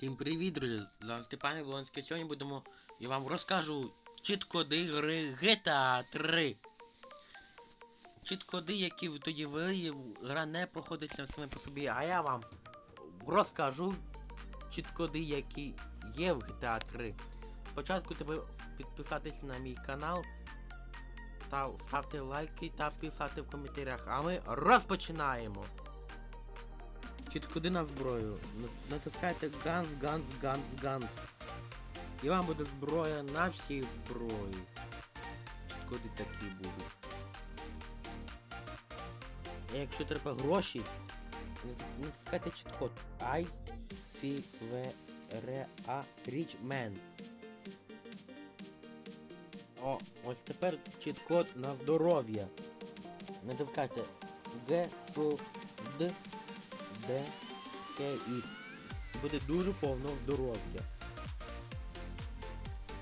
Всім привіт, друзі! З вами Степан Яблонський. Сьогодні будемо я вам розкажу чіткоди гри GTA 3. Чіткоди, які тоді ввели, гра не проходиться саме по собі, а я вам розкажу чіткоди, які є в GTA 3. Спочатку треба підписатися на мій канал та ставте лайки та писати в коментарях. А ми розпочинаємо! Чіткоди на зброю. Натискайте Guns, Guns, Guns, Guns. І вам буде зброя на всій зброї. Чіткоди такі будуть. А якщо треба гроші, натискайте чіткод I C V R A Rich Man. О, ось тепер чіткод на здоров'я. Натискайте G, S, D, Д, І. Буде дуже повно здоров'я.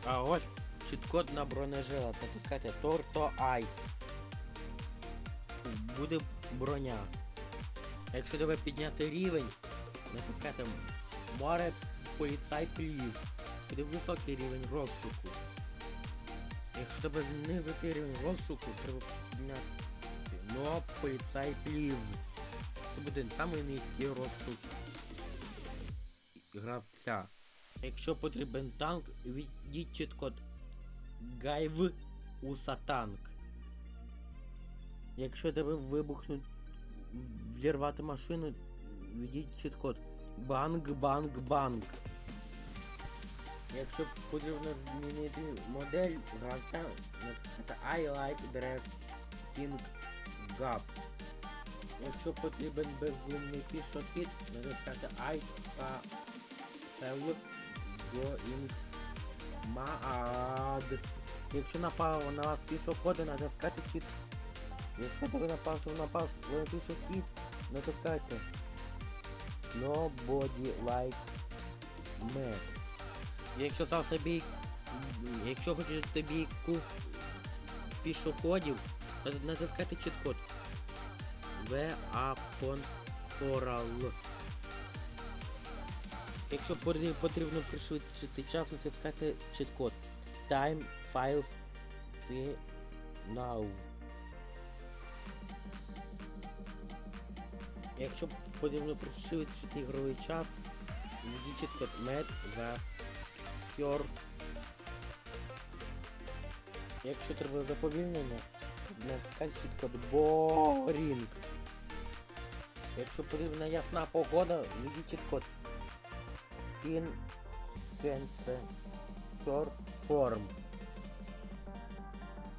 А ось чіткод на бронежилет. Натискайте Торто Айс. Буде броня. Якщо тебе підняти рівень, натискайте море поліцай пліз. Буде високий рівень розшуку. Якщо тебе знизити рівень розшуку, треба підняти но поліцай пліз. Це буде самий низький розшук гравця. Якщо потрібен танк, введіть чіткод Гайв у сатанк. Якщо тебе вибухнуть взірвати машину, введіть банк, банк. Якщо потрібно змінити модель гравця, натискайте I like dressing gap. Якщо потрібен безумний пішохід, натискайте Alt sa Sell Going Mad. Якщо напав на вас пішоходи, натискайте чіт. Якщо тебе напав, що напав на пішохід, натискайте Nobody likes me. Якщо сам собі, якщо хочеш тобі ку пішоходів, натискайте чіткод. В Апонфорал. Якщо потрібно- пришвидшити час, натискайте чіткод. Time Files the Now. Якщо потрібно пришвидшити ігровий час, введіть чіткод Med the Cure. Якщо треба заповільнення, натискайте чіткод Boring. Якщо потрібна ясна погода, введіть чіткод Skin Cancer Form.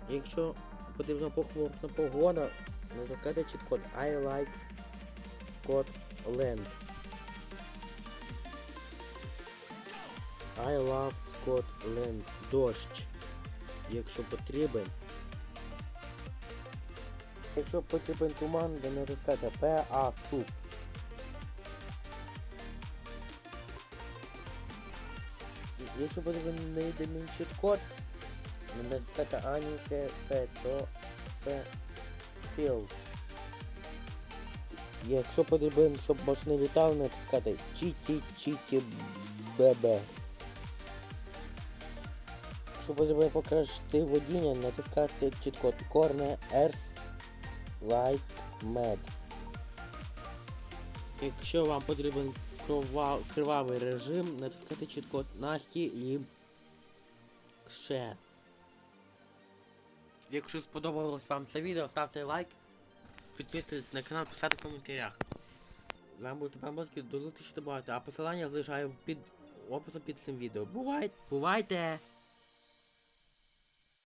Якщо потрібна похмурна погода, натискайте чіткод I like Scotland. I love Scotland. Дощ. Якщо потрібен. Якщо потрібен туман, то натискайте суп. Якщо потрібен невідомий чіткод, натискайте Аніке Сето Се Філ. Якщо потрібен, щоб машини літали, натискайте Чіті Чіті Бебе. Якщо потрібно покращити водіння, натискайте чіткод Corner Ers Like Med. Якщо вам потрібен кривавий режим, натискайте чіткод Насті Ліб Ще. Якщо сподобалось вам це відео, ставте лайк, підписуйтесь на канал, писати в коментарях. З Степан Боський, до до багато, а посилання залишаю під описом під цим відео. Бувайте! Бувайте!